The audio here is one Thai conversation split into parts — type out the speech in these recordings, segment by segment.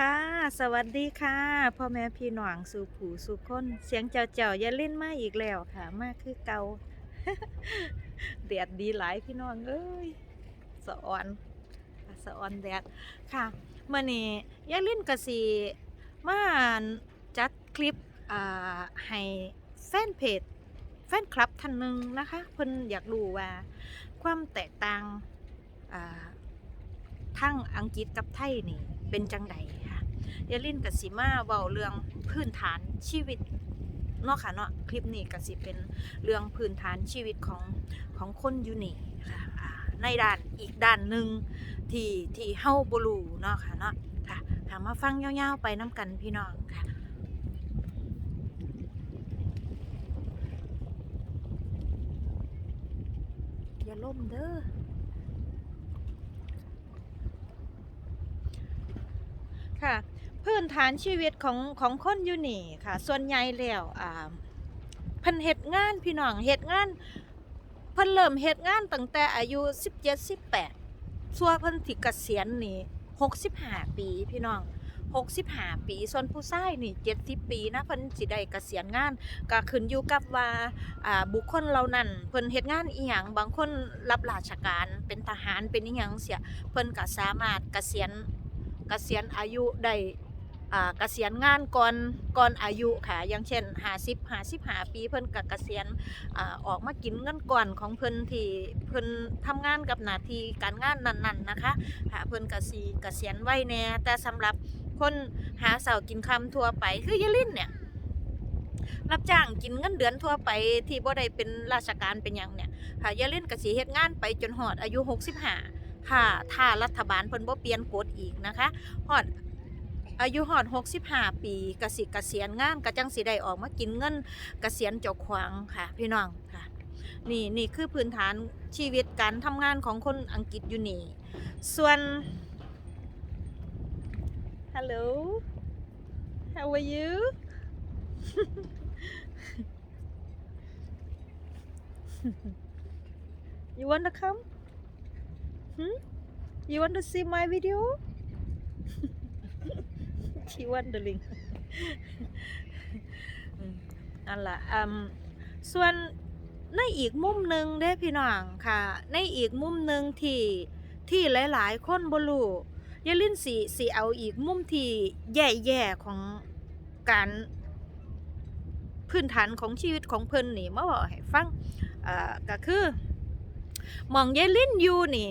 ค่ะ สวัสดีค่ะพ่อแม่พี่น้องสู่ผูสู่คนเสียงเจ้าเจ้าอย่าเล่นมาอีกแล้วค่ะ มาคือเกาแดดดีหลายพี่น้องเอ้ยสะออนสะออนแดดค่ะเมื่อนี้ยายลินกสีมาจัดคลิปให้แฟนเพจแฟนคลับท่านหนึ่งนะคะเพิ่นอยากรู้ว่า ความแตกต่างทั้งอังกฤษกับไทยนี่เป็นจังใด เยลินกับสิมาเว้าเรื่องพื้นฐานชีวิตเนาะค่ะเนาะคลิปนี้ก็สิเป็นเรื่องพื้นฐานชีวิตของของคนอยู่นี่ค่ะในด้านอีกด้านหนึ่งที่ที่เฮาบ่รู้เนาะค่ะเนาะค่ะค่ะมาฟังยาวๆไปน้ำกันพี่น้องค่ะอย่าล่มเด้อค่ะ พื้นฐานชีวิตของของคนอยู่นี่ค่ะ ส่วนใหญ่แล้วอ่าเพิ่นเฮ็ดงานพี่น้องเฮ็ดงานเพิ่นเริ่มเฮ็ดงานตั้งแต่อายุ 17 18ส่วนเพิ่นที่เกษียณนี่65 ปีพี่น้อง65 ปี ส่วนผู้ชายนี่ 70 ปีนะเพิ่นสิได้เกษียณงานก็ขึ้นอยู่กับว่าอ่าบุคคลเหล่านั้นเพิ่นเฮ็ดงานอีหยังบางคนรับราชการเป็นทหารเป็นอีหยังเสียเพิ่นก็สามารถเกษียณเกษียณอายุได้ เกษียณงานก่อนก่อนอายุค่ะ อย่างเช่น50 55ปีเพิ่นก็เกษียณออกมากินเงินก่อนของเพิ่นที่เพิ่นทำงานกับหน้าที่การงานนั้นๆนะคะค่ะเพิ่นก็สิเกษียณไว้แน่แต่สำหรับคนหาเสากินคำทั่วไปคือยายลินเนี่ยรับจ้างกินเงินเดือนทั่วไปที่บ่ได้เป็นราชการเป็นหยังเนี่ยค่ะยายลินก็สิเฮ็ดงานไปจนฮอดอายุ 65ค่ะถ้ารัฐบาลเพิ่นบ่เปลี่ยนกฎอีกนะคะฮอด อายุฮอด65 ปีกสิเกษียณงานก็จังสิได้ออกมากินเงินกเกษียณเจ้าของค่ะพี่น้องค่ะ นี่นี่คือพื้นฐานชีวิตการทำงานของคนอังกฤษอยู่นี่ ส่วน Hello How are you You want to come? Hmm? You want to see my video? She wondering อืมนั่นแหละส่วนในอีกมุมหนึ่งเด้พี่น้องค่ะ ในอีกมุมหนึ่งที่ที่หลาย ๆ คนบ่รู้ยาลินสีสีเอาอีกมุมที่แย่ๆของการพื้นฐานของชีวิตของเพิ่นนี่มาบอกให้ฟังก็คือมองยายลินอยู่นี่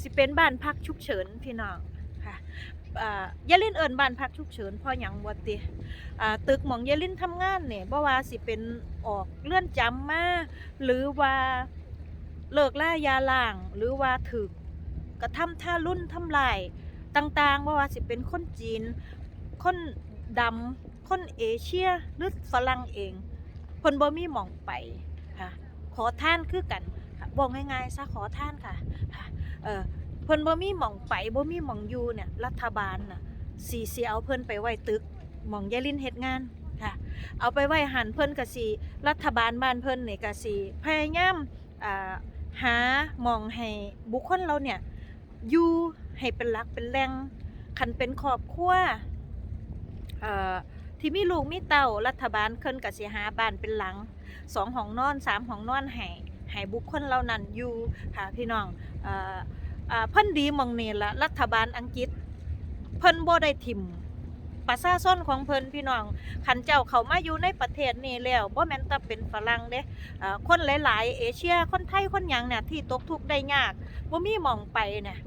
สิเป็นบ้านพักฉุกเฉินพี่น้องค่ะ ยาลินเอิ้นบ้านพักฉุกเฉินพราะหยังบ่ติตึกหมองยาลินทำงานเนี่ยบ่ว่าสิเป็นออกเลื่อนจำมาหรือว่าเลิกล่ายาล่าง หรือว่าถึกกระทำท่ารุ่นทำลายต่างๆบ่ว่าสิเป็นคนจีน คนดำคนเอเชียหรือฝรั่งเองเพิ่นบ่มีหม่องไปค่ะขอท่านคือกันบอกง่ายๆซะขอท่านค่ะค่ะเออ เพิ่นบ่มีหม่องไปบ่มีหม่องอยู่เนี่ยรัฐบาลน่ะสิสิเอาเพิ่นไปไว้ตึกหม่องยายลินเฮ็ดงานค่ะเอาไปไว้หันเพิ่นก็สิรัฐบาลบ้านเพิ่นนี่ก็สิพยายามอ่าหาหม่องให้บุคคลเราเนี่ยอยู่ให้เป็นหลักเป็นแหล่งคันเป็นครอบครัวเอ่อที่มีลูกมีเต้ารัฐบาลเพิ่นก็สิหาบ้านเป็นหลังสองห้องนอนสามห้องนอนให้ให้บุคคลเหล่านั้นอยู่ค่ะพี่น้องเอ่อ เพิ่นดีมองนี่ละรัฐบาลอังกฤษ เพิ่นบ่ได้ถิ่มประชาชนของเพิ่นพี่น้องคันเจ้าเขามาอยู่ในประเทศนี้แล้วบ่แม่นแต่เป็นฝรั่งเด้อ่าคนหลาย ๆ เอเชียคนไทยคนหยังเนี่ยที่ตกทุกข์ได้ยากบ่มีหม่องไปเนี่ย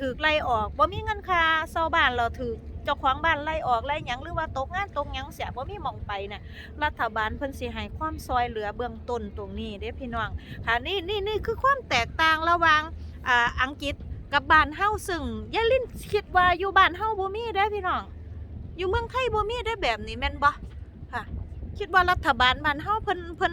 ถูกไล่ออกบ่มีเงินค่าเช่าบ้านแล้วถูกเจ้าของบ้านไล่ออกไล่หยังหรือว่าตกงานตกหยังเสียบ่มีหม่องไปเนี่ยรัฐบาลเพิ่นสิให้ความซอยเหลือเบื้องต้นตรงนี้เด้พี่น้องค่ะนี่นี่นี่คือความแตกต่างระหว่างอ่าอังกฤษ กับบ้านเฮาซึ่งยายลินคิดว่าอยู่บ้านเฮาบ่มีเด้พี่น้อง อยู่เมืองไทยบ่มีได้แบบนี้แม่นบ่ค่ะ คิดว่ารัฐบาลบ้านเฮาเพิ่นเพิ่น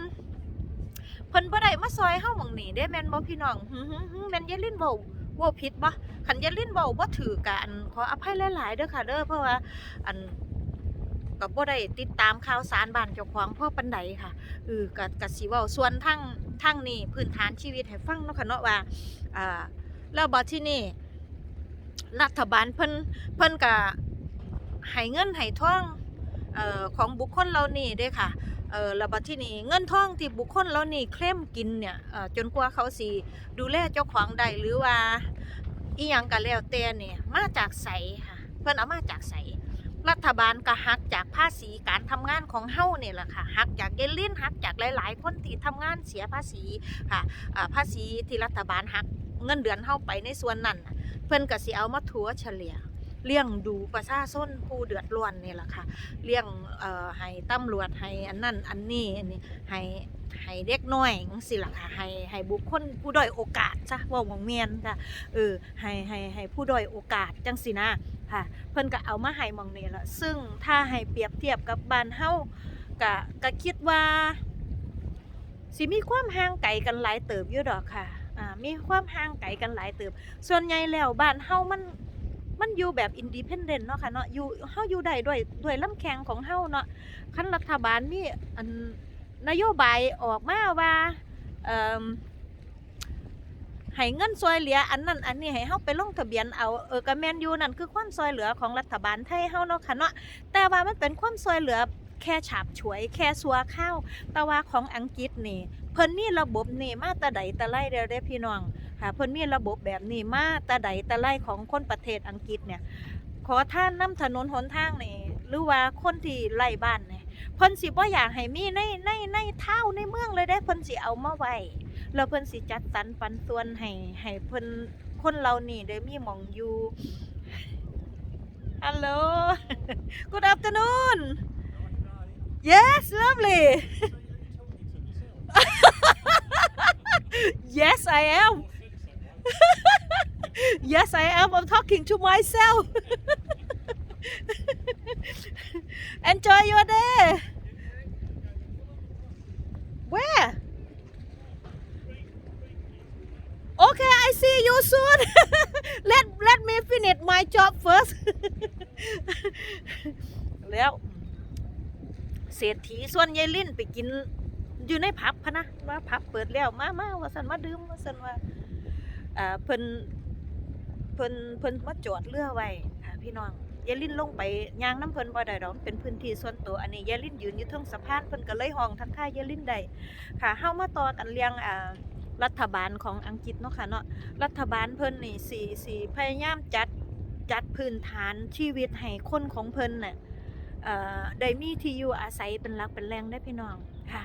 เพิ่นบ่ได้มาซอยเฮาหม่องนี้เด้แม่นบ่พี่น้องหึหึหึแม่นยายลินเว้าเว้าผิดบ่คันยายลินเว้าบ่ถือกันขออภัยหลายๆเด้อค่ะเด้อเพราะว่าอันก็บ่ได้ติดตามข่าวสารบ้านเจ้าของพ่อปันใดค่ะเออก็ก็สิเว้าส่วนทั้งทั้งนี้พื้นฐานชีวิตให้ฟังเนาะค่ะเนาะว่าอ่า แล้วบัดที่นี่รัฐบาลเพิ่นเพิ่นก็ให้เงินให้ท่องออของบุคคลเหล่านี้ด้ค่ะเออแล้วบัดที่นี้เงินทองที่บุคคลเหล่านี้เคลมกินเนี่ยจนกว่าเขาสิดูแลเจ้าของได้หรือว่าอีหยังก็แล้วแต่เนี่ยมาจากไสค่ะเพิ่นเอามาจากไสรัฐบาลก็หักจากภาษีการทำงานของเฮ้าเนี่ยแหละค่ะหักจากเยลินหักจากหลาย ๆ คนที่ทำงานเสียภาษีค่ะภาษีที่รัฐบาลหัก เงินเดือนเฮาไปในส่วนนั้นเพิ่นก็สิเอามาถัวเฉลี่ยเลี้ยงดูประชาชนผู้เดือดร้อนนี่แหละค่ะเลี้ยงเอ่อให้ตำรวจให้อันนั้นอันนี้อันนี้ให้ให้เด็กน้อยจังซี่ล่ะค่ะให้ให้บุคคลผู้ด้อยโอกาสจ้ะว้าหมองเมียนค่ะเออให้ให้ให้ผู้ด้อยโอกาสจังซี่นะค่ะเพิ่นก็เอามาให้มองนี้ละซึ่งถ้าให้เปรียบเทียบกับบ้านเฮาก็ก็คิดว่าสิมีความห่างไกลกันหลายเติบอยู่ดอกค่ะ อ่ามีความห่างไกลกันหลายเติบ ส่วนใหญ่แล้วบ้านเฮามันมันอยู่แบบอินดีเพนเดนต์เนาะค่ะเนาะอยู่เฮาอยู่ได้ด้วยด้วยลำแข็งของเฮาเนาะคันรัฐบาลมีอันนโยบายออกมาว่าเอ่อให้เงินซอยเหลืออันนั้นอันนี้ให้เฮาไปลงทะเบียนเอาเออก็แมนอยู่นั่นคือความซอยเหลือของรัฐบาลไทยเฮาเนาะค่ะเนาะแต่ว่ามันเป็นความซอยเหลือแค่ฉาบฉวยแค่สัวข้าวแต่ว่าของอังกฤษนี่ เพิ่นมีระบบนี่มาแต่ใดแต่ไรเด้อเด้พี่น้องค่ะเพิ่นมีระบบแบบนี้มาแต่ใดแต่ไรของคนประเทศอังกฤษเนี่ย ขอท่านนำถนนหนทางนี่หรือว่าคนที่ไร่บ้านเนี่ยเพิ่นสิบ่อยากให้มีในในในเท่าในเมืองเลยได้เพิ่นสิเอามาไว้แล้วเพิ่นสิจัดสรรปันส่วนให้ให้เพิ่นคนเรานี่ได้มีหมองอยู่ฮัลโหล Good afternoon Yes lovely I am Yes, I am. I'm talking to myself. Enjoy your day. Where? Okay, I see you soon. let let me finish my job first. แล้วเศรษฐีส่วนยายลิ้นไปกิน อยู่ในผับพะนะว่าผับเปิดแล้วมามาว่าสันมาดื่มว่าสันว่าอ่าเพิ่นเพิ่นเพิ่นมาจอดเรือไว้ค่ะพี่น้องยายลินลงไปยางน้ำเพิ่นบ่ได้ดอกมันเป็นพื้นที่ส่วนตัวอันนี้ยายลินยืนอยู่เทิงสะพานเพิ่นก็เลยห้องทักทายยายลินได้ค่ะเฮามาต่อกันเรื่องอ่ารัฐบาลของอังกฤษเนาะค่ะเนาะรัฐบาลเพิ่นนี่สิสิพยายามจัดจัดพื้นฐานชีวิตให้คนของเพิ่นน่ะเอ่อได้มีที่อยู่อาศัยเป็นหลักเป็นแหล่งได้พี่น้องค่ะ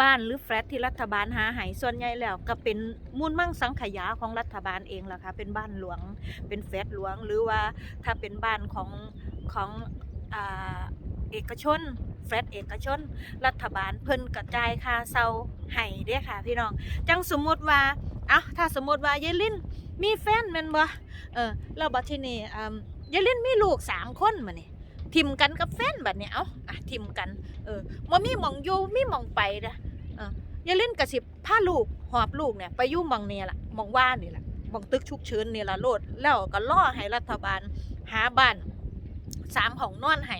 บ้านหรือแฟลตที่รัฐบาลหาให้ส่วนใหญ่แล้วก็เป็นมูลมั่งสังขยาของรัฐบาลเองล่ะค่ะเป็นบ้านหลวง เป็นแฟลตหลวง หรือว่าถ้าเป็นบ้านของของอเอกชนแฟลตเอกชน รัฐบาลเพิ่นกระจายค่าเซาให้เด้ค่ะ พี่น้อง จังสมมุติว่าเอ้าถ้าสมมุติว่ายายลินมีแฟนแม่นบ่เออแล้วบัดทีนี้อ่ายายลินมีลูกสามคนมานี่ทิมกันกับแฟนบัดนี้เอ้าอะทิมกัน เออบ่มีหม่องอยู่มีหม่องไปเด้ อย่าเล่นกระสิบพาลูกหอบลูกเนี่ยไปยู่ม่องเนี่ยล่ะมองว่านี่ล่ะมองตึกฉุกเฉินนี่ล่ะโลด แล้วก็รอให้รัฐบาลหาบ้านสามห้องนอนให้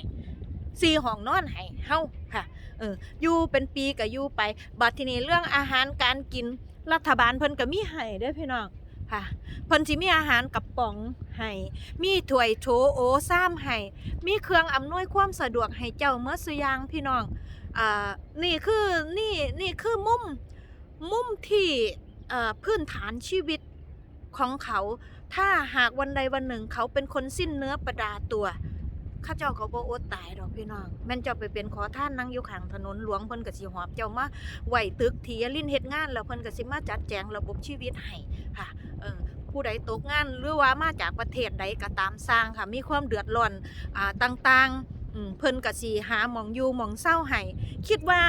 สี่ห้องนอนให้เฮาค่ะเอออยู่เป็นปีก็อยู่ไปบัดทีนี้เรื่องอาหารการกินรัฐบาลเพิ่นก็มีให้เด้พี่น้องค่ะเพิ่นสิมีอาหารกระป๋องให้มีถ้วยโถโอซ้ำให้มีเครื่องอำนวยความสะดวกให้เจ้าเมื่อสุยางพี่น้อง อ่านี่คือนี่นี่คือมุมมุมที่พื้นฐานชีวิตของเขา ถ้าหากวันใดวันหนึ่งเขาเป็นคนสิ้นเนื้อประดาตัวข้าเจ้าเขาบ่อดตายดอกพี่น้องแม่นเจ้าไปเป็นขอท่านนั่งอยู่ข้างถนนหลวงเพิ่นก็สิหอบเจ้ามาไหวตึกทีลิ้นเฮ็ดงานแล้วเพิ่นก็สิมาจัดแจงระบบชีวิตให้ค่ะเออผู้ใดตกงานหรือว่ามาจากประเทศใดก็ตามสร้างค่ะมีความเดือดร้อนอ่าต่างๆ เพิ่นก็สิหาหมองอยู่หมองเศร้าให้คิดว่า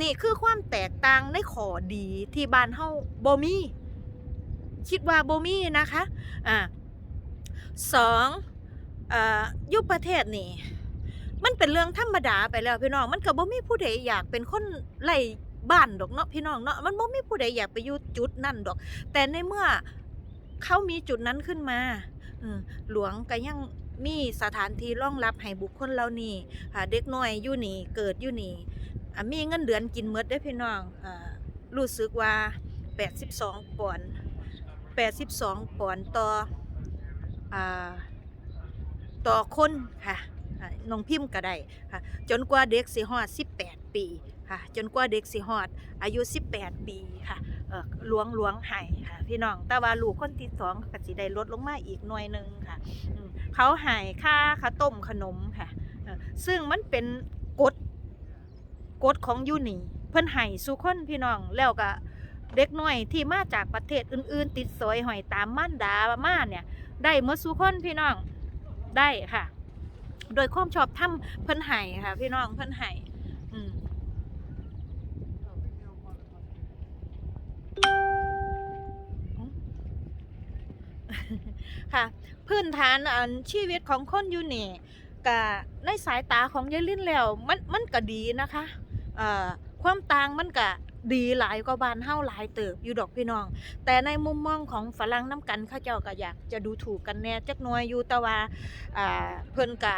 นี่คือความแตกต่างในขอดีที่บ้านเฮาบ่มีคิดว่าบ่มีนะคะอ่าสองอ่ายู่ประเทศนี่มันเป็นเรื่องธรรมดาไปแล้วพี่น้อง มันก็บ่มีผู้ใดอยากเป็นคนไล่บ้านดอกเนาะพี่น้องเนาะมันบ่มีผู้ใดอยากไปอยู่จุดนั้นดอก แต่ในเมื่อเขามีจุดนั้นขึ้นมาออหลวงก็ยัง มีสถานที่รองรับให้บุคคลเหล่านี้ค่ะเด็กน้อยอยู่นี่เกิดอยู่นี่มีเงินเดือนกินหมดได้พี่น้องอ่ารู้สึกว่า 82ปอนด์82ปอนด์ต่ออต่อคนค่ะน้องพิมพ์ก็ได้ค่ะจนกว่าเด็กสิฮอด18 ปีค่ะจนกว่าเด็กสิฮอดอายุ 18 ปีค่ะ หลวงหลวงให้ค่ะ พี่น้อง แต่ว่าลูกคนที่สองก็สิได้ลดลงมาอีกหน่วยหนึ่งค่ะ เขาให้ค่าข้าต้มขนมค่ะ ซึ่งมันเป็นกฎกฎของยูนี่ เพิ่นให้สู่คนพี่น้องแล้วก็เด็กน้อยที่มาจากประเทศอื่น ๆ ติดสอยหอยตามม่านดามาเนี่ย ได้เมื่อสู่คนพี่น้องได้ค่ะ โดยความชอบธรรมเพิ่นให้ค่ะ พี่น้องเพิ่นให้ ค่ะ พื้นฐานอันชีวิตของคนอยู่นี่ก็ในสายตาของยายลินแล้วมันมันก็ดีนะคะเอ่อความต่างมันก็ดีหลายกว่าบ้านเฮาหลายเติบอยู่ดอกพี่น้อง แต่ในมุมมองของฝรั่งน้ำกันเขาเจ้าก็อยากจะดูถูกกันแน่จักหน่อยอยู่แต่ว่าอ่าเพิ่นก็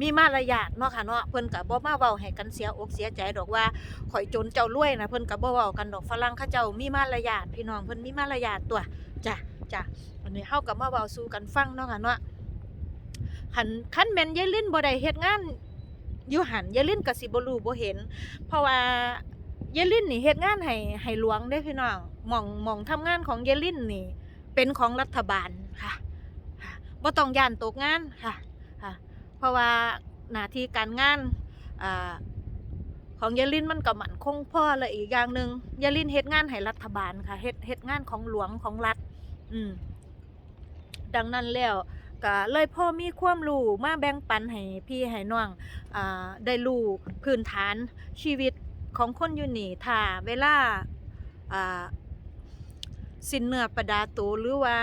มีมารยาทเนาะค่ะเนาะเพิ่นก็บ่มาเว้าให้กันเสียอกเสียใจดอกว่าข่อยจนเจ้ารวยนะเพิ่นก็บ่เว้ากันดอกฝรั่งเขาเจ้ามีมารยาทพี่น้องเพิ่นมีมารยาทตัวจ้ะ จ้ะอันนี้เฮากับมาเว้าสู่กันฟังเนาะค่ะเนาะคันคันแม่นยายลิ้นบ่ได้เฮ็ดงานอยู่หันยายลิ้นก็สิบ่รู้บ่เห็น เพราะว่ายายลิ้นนี่เฮ็ดงานให้ให้หลวงเด้พี่น้องหม่องหม่องทำงานของยายลิ้นนี่ เป็นของรัฐบาลค่ะค่ะบ่ต้องย่านตกงานค่ะค่ะ เพราะว่าหน้าที่การงานอ่าของยายลินมันก็มั่นคงพอและอีกอย่างหนึ่งยายลินเฮ็ดงานให้รัฐบาลค่ะเฮ็ดเฮ็ดงานของหลวงของรัฐ อืม ดังนั้นแล้วก็เลยพ่อมีความรู้มาแบ่งปันให้พี่ให้น้องอ่าได้รู้พื้นฐานชีวิตของคนอยู่นี่ถ้าเวลาอ่าสินเนื้อประดาตัวหรือว่า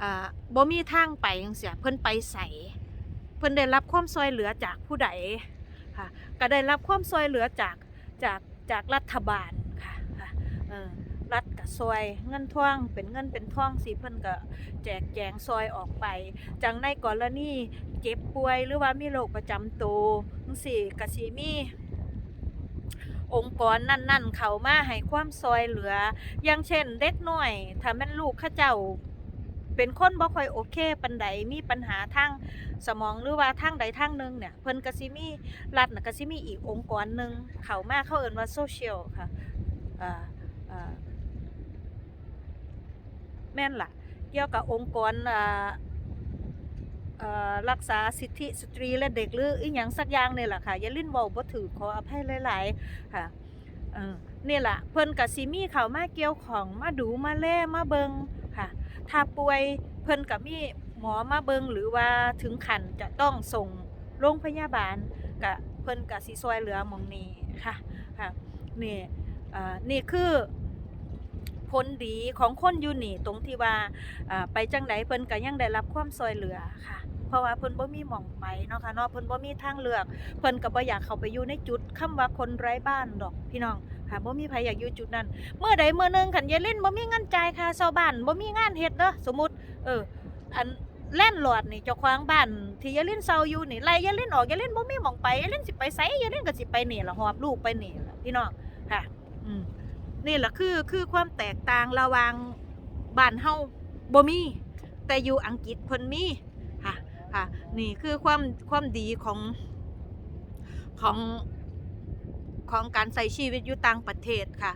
อ่าบ่มีทางไปจังซี่เพิ่นไปใสเพิ่นได้รับความช่วยเหลือจากผู้ใดค่ะก็ได้รับความช่วยเหลือจากจากจากรัฐบาล รัฐก็ซอย เงินท่วงเป็นเงินเป็นท่องสิเพิ่นก็แจกแจงซอยออกไป จังในกรณีเจ็บป่วยหรือว่ามีโรคประจำตัวจังซี่ก็สิมีองค์กรนั่นๆ เข้ามาให้ความซอยเหลือ อย่างเช่นเด็กน้อย ถ้าแม่นลูกเขาเจ้า เป็นคนบ่ค่อยโอเคปานใดมีปัญหาทางสมองหรือว่าทางใดทางหนึ่งเนี่ย เพิ่นก็สิมีรัฐน่ะก็สิมีอีกองค์กรหนึงเข้ามาเข้าเอิ้นว่าโซเชียลค่ะอ่าอ่า แม่นล่ะ เกี่ยวกับองค์กรรักษาสิทธิสตรีและเด็กหรืออีหยังสักอย่างนี่แหละค่ะอย่าลิ้นเว้าบ่ถือขออภัยหลายๆค่ะนี่แหละเพิ่นก็สิมีเขามาเกี่ยวของมาดูมาแลมาเบิงค่ะ ถ้าป่วยเพิ่นก็มีหมอมาเบิงหรือว่าถึงขันจะต้องส่งโรงพยาบาลก็เพิ่นก็สิช่วยเหลือมองนี้ค่ะค่ะนี่นี่คือ ผลดีของคนอยู่นี่ตรงที่ว่าไปจังไดเพิ่นก็ยังได้รับความช่วยเหลือค่ะเพราะว่าเพิ่นบ่มีหม่องไปเนาะค่ะเนาะเพิ่นบ่มีทางเลือก เพิ่นก็บ่อยากเข้าไปอยู่ในจุดคำว่าคนไร้บ้านดอกพี่น้องค่ะบ่มีไผอยากอยู่จุดนั้น เมื่อใดเมื่อหนึงคันยายเล่นบ่มีเงินจ่ายค่าเช่าบ้านบ่มีงานเฮ็ดเด้อสมมุติ เออ อันแล่นหลอดนี่เจ้าของบ้านที่ยายเล่นเซาอยู่นี่ไล่ยายเล่นออกยายเล่นบ่มีหม่องไปยายเล่นสิไปไสยายเล่นก็สิไปนี่ล่ะหอบลูกไปนี่ล่ะพี่น้องค่ะ อืม นี่แหละคือคือความแตกต่างระหว่างบ้านเฮาบ่มี แต่อยู่อังกฤษเพิ่นมีค่ะค่ะนี่คือความความดีของของของการใส่ชีวิตอยู่ต่างประเทศค่ะ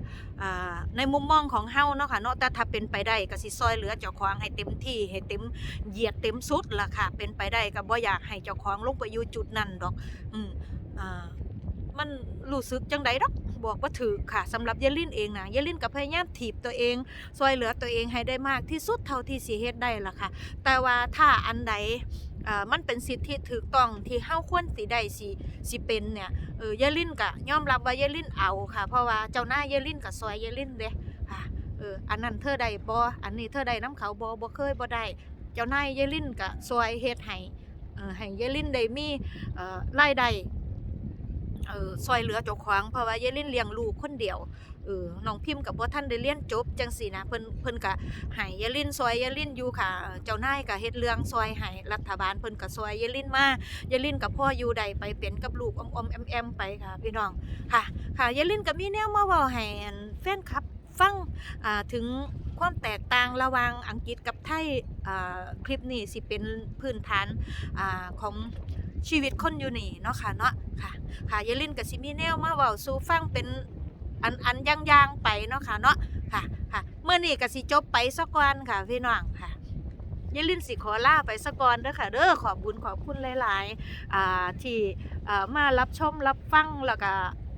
ในมุมมองของเฮาเนาะค่ะเนาะแต่ถ้าเป็นไปได้ก็สิซอยเหลือเจ้าของให้เต็มที่ให้เต็มเหยียดเต็มสุดล่ะค่ะ เป็นไปได้ก็บ่อยากให้เจ้าของลงไปอยู่จุดนั้นดอก อืมอ่ามันรู้สึกจังไดดอก บอกว่าถือค่ะสำหรับยายลินเองนะยายลินก็พยายามถีบตัวเองซอยเหลือตัวเองให้ได้มากที่สุดเท่าที่สิเฮ็ดได้ล่ะค่ะ แต่ว่าถ้าอันใดมันเป็นสิทธิถูกต้องที่เฮาควรสิได้สิสิเป็นเนี่ยเออยายลินก็ยอมรับว่ายายลินเอาค่ะ เพราะว่าเจ้าหน้ายยายลินก็ซอยยายลินเด้ค่ะเอออันนั้นเธอได้บ่อันนี้เธอได้น้ำเขาบ่บ่เคยบ่ได้เจ้านายยายลินก็ซอยเฮ็ดให้เออให้ยายลินได้มีเอ่อรายได้ เออซอยเหลือเจ้าของเพราะว่ายายลินเลี้ยงลูกคนเดียวเออน้องพิมพ์กับบ่ท่านได้เรียนจบจังซี่นะเพิ่นเพิ่นก็ให้ยายลินซอยยายลินอยู่ค่ะ เจ้านายก็เฮ็ดเรื่องซอยให้รัฐบาลเพิ่นก็ซอยยายลินมายายลินกับพ่ออยู่ใดไปเป็นกับลูกอมๆแอมๆไปค่ะ พี่น้องค่ะ ค่ะยายลินก็มีแนวมาเว้าให้อันแฟนคลับฟังอ่าถึงความแตกต่างระหว่างอังกฤษกับไทยอ่าคลิปนี้สิเป็นพื้นฐานอ่าของ ชีวิตคนอยู่นี่เนาะค่ะเนาะค่ะค่ะยายลินกับซิมีแนวมาเว้าสู่ฟังเป็นอันอันย่างๆไปเนาะค่ะเนาะค่ะค่ะเมื่อนี่ก็สิจบไปสักวันค่ะพี่น้องค่ะยายลินสิขอลาไปสักก่อนเด้อค่ะเด้อขอบบุญขอบคุณหลายๆอ่าที่อ่ามารับชมรับฟังแล้วก็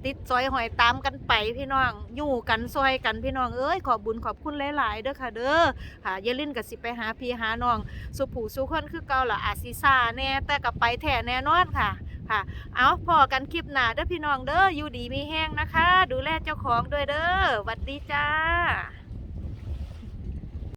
ติดซอยหอยตามกันไปพี่น้อง อยู่กันซอยกันพี่น้องเอ้ยขอบบุญขอบคุณหลาย ๆ เด้อค่ะเด้อค่ะยายลินกับสิไปหาพี่หาน้องสุผูสุคนคือเก่าละอาจสิซาแน่แต่กับไปแท้แน่นอนค่ะค่ะ เอาพอกันคลิปหน้าเด้อพี่น้องเด้ออยู่ดีมีแห้งนะคะ ดูแลเจ้าของด้วยเด้อหวัดดีจ้า